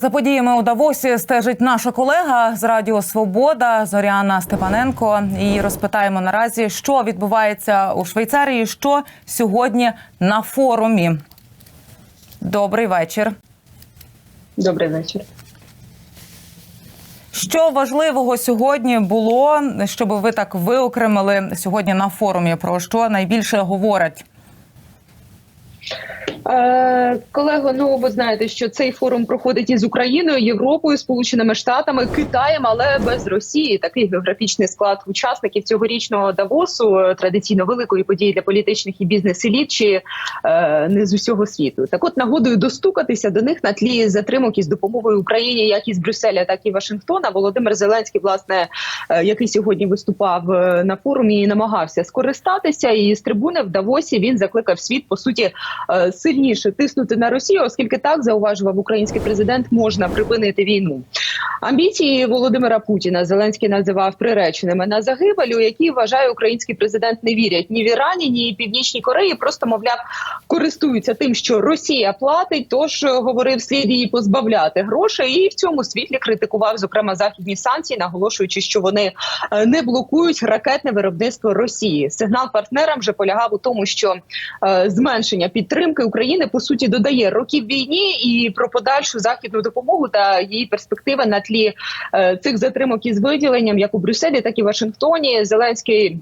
За подіями у Давосі стежить наша колега з Радіо Свобода Зоряна Степаненко. І розпитаємо наразі, що відбувається у Швейцарії, що сьогодні на форумі. Добрий вечір. Добрий вечір. Що важливого сьогодні було, щоб ви так виокремили сьогодні на форумі? Про що найбільше говорять? Е, колего, ну ви знаєте, що цей форум проходить із Україною, Європою, Сполученими Штатами, Китаєм, але без Росії. Такий географічний склад учасників цьогорічного Давосу е, традиційно великої події для політичних і бізнес-еліт чи е, не з усього світу. Так, от нагодою достукатися до них на тлі затримок із допомогою Україні, як із Брюсселя, так і Вашингтона. Володимир Зеленський, власне, е, який сьогодні виступав на форумі, і намагався скористатися. І з трибуни в Давосі він закликав світ по суті сильніше тиснути на Росію, оскільки так зауважував український президент, можна припинити війну. Амбіції Володимира Путіна Зеленський називав приреченими на загибель, у які вважає український президент не вірять ні в Ірані, ні в Північній Кореї. Просто мовляв користуються тим, що Росія платить. Тож говорив слід її позбавляти грошей, і в цьому світлі критикував зокрема західні санкції, наголошуючи, що вони е, не блокують ракетне виробництво Росії. Сигнал партнерам вже полягав у тому, що е, зменшення підтримки України по суті додає років війні і про подальшу західну допомогу та її перспективи на тлі е, цих затримок із виділенням, як у Брюсселі, так і Вашингтоні. Зеленський.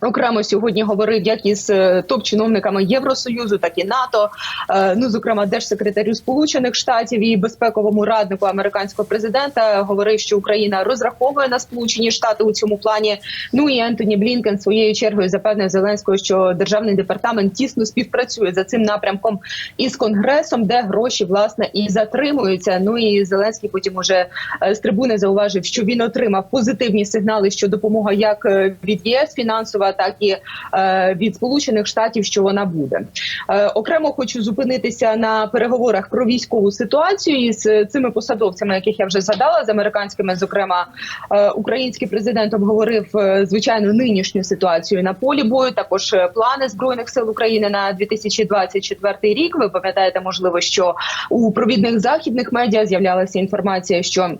Окремо сьогодні говорив як із е, топ-чиновниками Євросоюзу, так і НАТО. Е, Ну, зокрема, держсекретарю Сполучених Штатів і безпековому раднику американського президента говорив, що Україна розраховує на Сполучені Штати у цьому плані. Ну і Ентоні Блінкен своєю чергою запевнив Зеленського, що державний департамент тісно співпрацює за цим напрямком із конгресом, де гроші власне і затримуються. Ну і Зеленський потім уже е, з трибуни зауважив, що він отримав позитивні сигнали, що допомога як від ЄС фінансова, так і е, від Сполучених Штатів, що вона буде. Е, окремо хочу зупинитися на переговорах про військову ситуацію із е, цими посадовцями, яких я вже згадала, з американськими. Зокрема, е, український президент обговорив е, звичайно нинішню ситуацію на полі бою. Також е, плани збройних сил України на 2024 рік. Ви пам'ятаєте, можливо, що у провідних західних медіа з'являлася інформація, що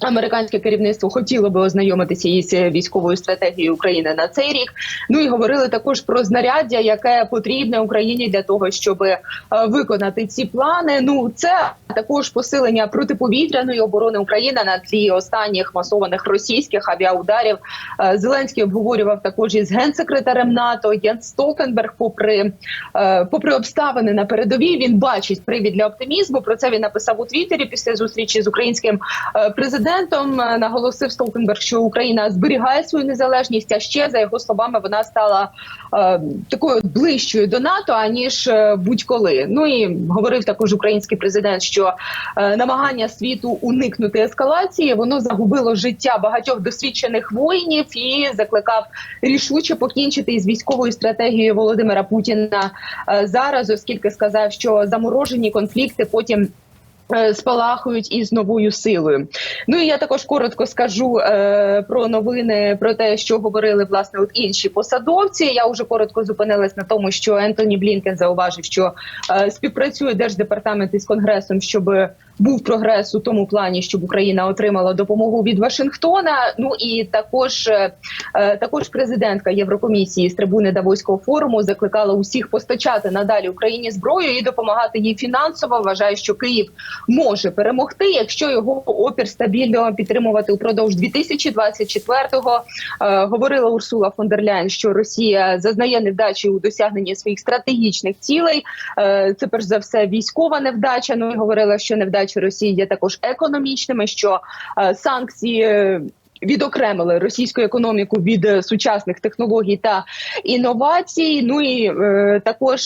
Американське керівництво хотіло би ознайомитися із військовою стратегією України на цей рік. Ну і говорили також про знаряддя, яке потрібне Україні для того, щоб е, виконати ці плани. Ну це також посилення протиповітряної оборони України на тлі останніх масованих російських авіаударів. Е, Зеленський обговорював також із генсекретарем НАТО Єнс Столтенберг. Попри е, попри обставини на передовій, він бачить привід для оптимізму. Про це він написав у Твіттері після зустрічі з українським е, президентом. Е, Наголосив Столтенберг, що Україна зберігає свою незалежність. А ще за його словами вона стала е, такою ближчою до НАТО аніж е, будь-коли. Ну і говорив також український президент, що е, намагання світу уникнути ескалації воно загубило життя багатьох досвідчених воїнів і закликав рішуче покінчити із військовою стратегією Володимира Путіна е, зараз, оскільки сказав, що заморожені конфлікти потім. Е, Спалахують із новою силою. Ну і я також коротко скажу е, про новини про те, що говорили власне от інші посадовці. Я вже коротко зупинилась на тому, що Ентоні Блінкен зауважив, що е, співпрацює держдепартамент із конгресом, щоб був прогрес у тому плані, щоб Україна отримала допомогу від Вашингтона. Ну і також е, е, також президентка Єврокомісії з трибуни Давоського форуму закликала усіх постачати надалі Україні зброю і допомагати їй фінансово. Вважає, що Київ може перемогти, якщо його опір стабільно підтримувати упродовж 2024-го. Е, говорила Урсула фон дер Ляйн, що Росія зазнає невдачі у досягненні своїх стратегічних цілей. Це перш за все військова невдача. Ну і говорила, що невдачі Росії є також економічними. Що е, санкції. е, Відокремили російську економіку від е, сучасних технологій та інновацій. Ну і е, також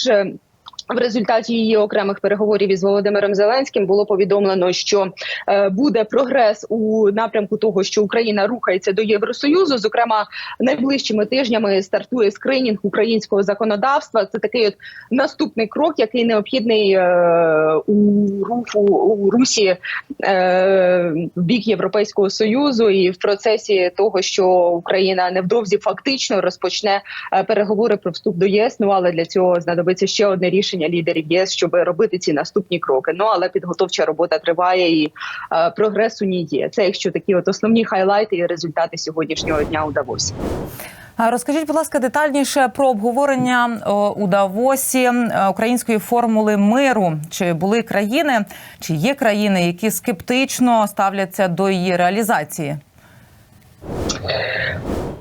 в результаті її окремих переговорів із Володимиром Зеленським було повідомлено, що е, буде прогрес у напрямку того, що Україна рухається до Євросоюзу. Зокрема, найближчими тижнями стартує скринінг українського законодавства. Це такий от наступний крок, який необхідний е, у руху у русі е, в бік Європейського союзу, і в процесі того, що Україна невдовзі фактично розпочне переговори про вступ до ЄС. Ну але для цього знадобиться ще одне рішення рішення лідерів ЄС, щоб робити ці наступні кроки. Ну але підготовча робота триває і е, прогрес у є. Це якщо такі от основні хайлайти і результати сьогоднішнього дня у Давосі. Розкажіть, будь ласка, детальніше про обговорення у Давосі е, української формули миру. Чи були країни, чи є країни, які скептично ставляться до її реалізації?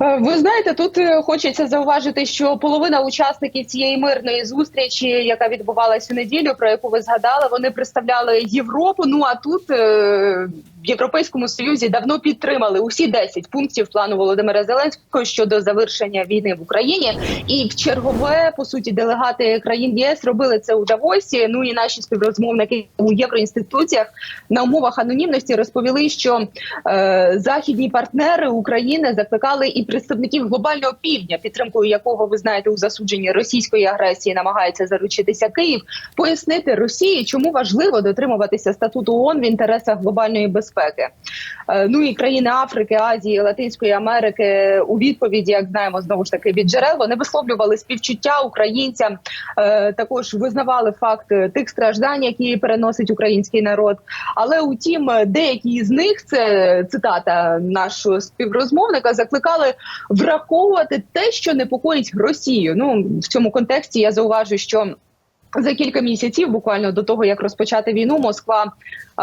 Е, Ви знаєте, тут е, хочеться зауважити, що половина учасників цієї мирної зустрічі, яка відбувалася у неділю, про яку ви згадали, вони представляли Європу. Ну а тут е, в Європейському Союзі давно підтримали усі 10 пунктів плану Володимира Зеленського щодо завершення війни в Україні. І в чергове по суті делегати країн ЄС робили це у Давосі. Ну і наші співрозмовники у євроінституціях на умовах анонімності розповіли, що е, західні партнери України закликали і представників глобального півдня, підтримкою якого ви знаєте у засудженні російської агресії намагається заручитися Київ, пояснити Росії, чому важливо дотримуватися статуту ООН в інтересах глобальної безпеки. Е, Ну і країни Африки, Азії, Латинської Америки у відповіді, як знаємо, знову ж таки від джерел вони висловлювали співчуття українцям, е, також визнавали факт тих страждань, які переносить український народ. Але утім, деякі з них це цитата нашого співрозмовника, закликали враховувати те, що непокоїть Росію. Ну в цьому контексті я зауважу, що. За кілька місяців, буквально до того як розпочати війну, Москва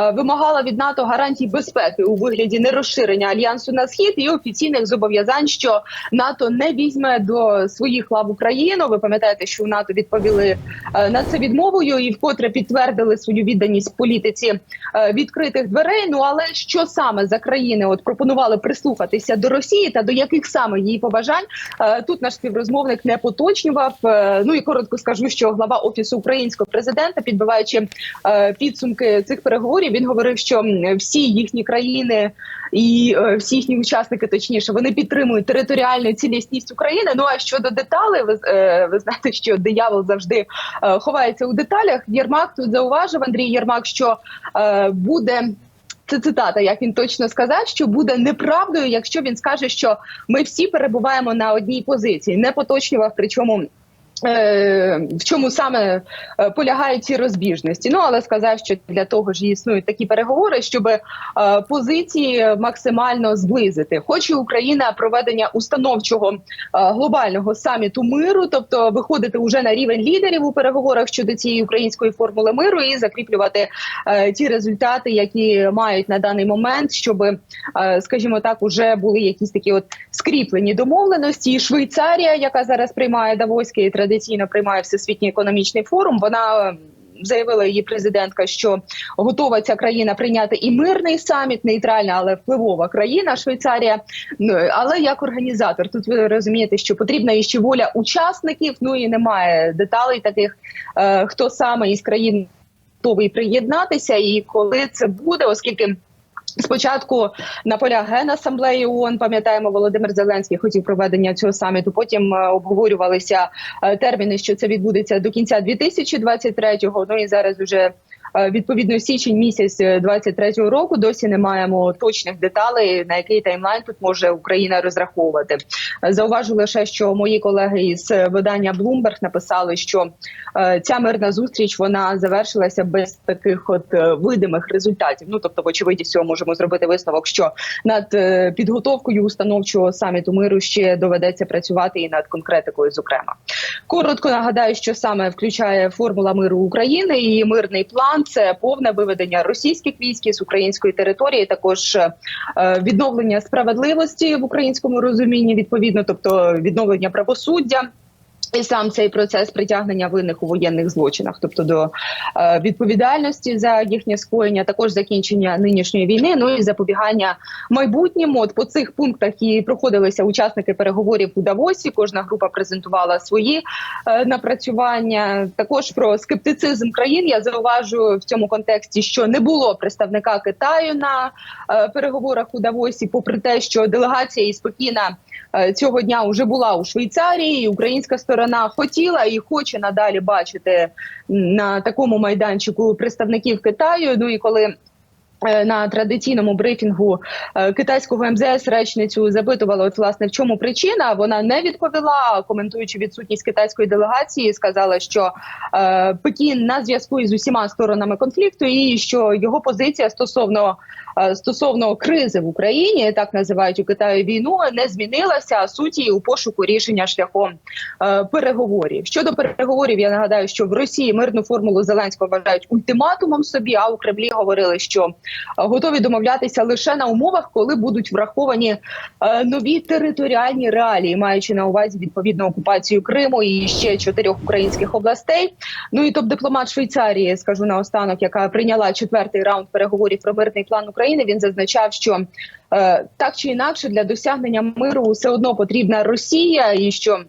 е, вимагала від НАТО гарантій безпеки у вигляді нерозширення альянсу на схід і офіційних зобов'язань, що НАТО не візьме до своїх лав Україну. Ви пам'ятаєте, що у НАТО відповіли е, на це відмовою і вкотре підтвердили свою відданість політиці е, відкритих дверей. Ну але що саме за країни от пропонували прислухатися до Росії та до яких саме її побажань? Е, Тут наш співрозмовник не поточнював. Е, Ну і коротко скажу, що глава офісу українського президента, підбиваючи е, підсумки цих переговорів, він говорив, що всі їхні країни і е, всі їхні учасники, точніше, вони підтримують територіальну цілісність України. Ну а щодо деталей, ви, е, ви знаєте, що диявол завжди ховається у деталях. Єрмак тут зауважив Андрій Єрмак, що буде. Це цитата, як він точно сказав, що буде неправдою, якщо він скаже, що ми всі перебуваємо на одній позиції, не поточнював, причому. Е, В чому саме е, полягають ці розбіжності? Ну але сказав, що для того ж існують такі переговори, щоб е, позиції максимально зблизити. Хоче Україна проведення установчого глобального саміту миру, тобто виходити уже на рівень лідерів у переговорах щодо цієї української формули миру і закріплювати ті результати, які мають на даний момент, щоб, скажімо так, уже були якісь такі от скріплені домовленості. І Швейцарія, яка зараз приймає Давоський і традиційно приймає всесвітній економічний форум, вона. е, Заявила її президентка, що готова ця країна прийняти і мирний саміт, нейтральна, але впливова країна Швейцарія. Ну але як організатор, тут ви розумієте, що потрібна іще воля учасників. Ну і немає деталей таких, е, хто саме із країн готовий приєднатися, і коли це буде, оскільки. Спочатку на полях генасамблеї ООН, пам'ятаємо, Володимир Зеленський хотів проведення цього саміту. Потім е, обговорювалися е, терміни, що це відбудеться до кінця 2023-го. Ну і зараз уже відповідно січень місяць е, 23-го року. Досі не маємо точних деталей, на який таймлайн тут може Україна розраховувати. Е, Зауважу лише, що мої колеги із видання Bloomberg написали, що е, ця мирна зустріч вона завершилася без таких от е, видимих результатів. Ну тобто, вочевидь, цього можемо зробити висновок, що над е, підготовкою установчого саміту миру ще доведеться працювати і над конкретикою. Зокрема, коротко нагадаю, що саме включає формула миру України і мирний план. Це повне виведення російських військ з української території, також е, відновлення справедливості в українському розумінні, відповідно, тобто відновлення правосуддя. І сам цей процес притягнення винних у воєнних злочинах, тобто до е, відповідальності за їхнє скоєння, також закінчення нинішньої війни, ну і запобігання майбутньому. От по цих пунктах і проходилися учасники переговорів у Давосі. Кожна група презентувала свої е, напрацювання. Також про скептицизм країн я зауважу в цьому контексті, що не було представника Китаю на е, переговорах у Давосі, попри те, що делегація і спокійна е, цього дня вже була у Швейцарії. і Українська сторона хотіла і хоче надалі бачити на такому майданчику представників Китаю. Ну і коли На традиційному брифінгу е, китайського МЗС речницю запитували, от власне в чому причина. Вона не відповіла, коментуючи відсутність китайської делегації, сказала, що е, Пекін на зв'язку із усіма сторонами конфлікту, і що його позиція стосовно е, стосовно кризи в Україні, так називають у Китаї війну, не змінилася. А суть її у пошуку рішення шляхом е, переговорів. Щодо переговорів, я нагадаю, що в Росії мирну формулу Зеленського вважають ультиматумом собі. А у Кремлі говорили, що е, готові домовлятися лише на умовах, коли будуть враховані е, нові територіальні реалії, маючи на увазі відповідну окупацію Криму і ще чотирьох українських областей. Ну і топ-дипломат Швейцарії, скажу наостанок, яка прийняла четвертий раунд переговорів про мирний план України. Він зазначав, що е, так чи інакше для досягнення миру все одно потрібна Росія, і що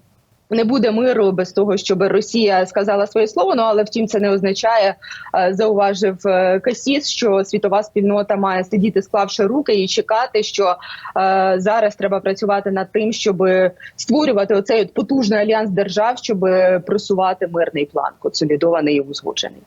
не буде миру без того, щоб Росія сказала своє слово. Ну але втім, це не означає, е, зауважив е, Касіс, що світова спільнота має сидіти, склавши руки і чекати, що е, зараз треба працювати над тим, щоб створювати оцей потужний альянс держав, щоб просувати мирний план, консолідований і узгоджений.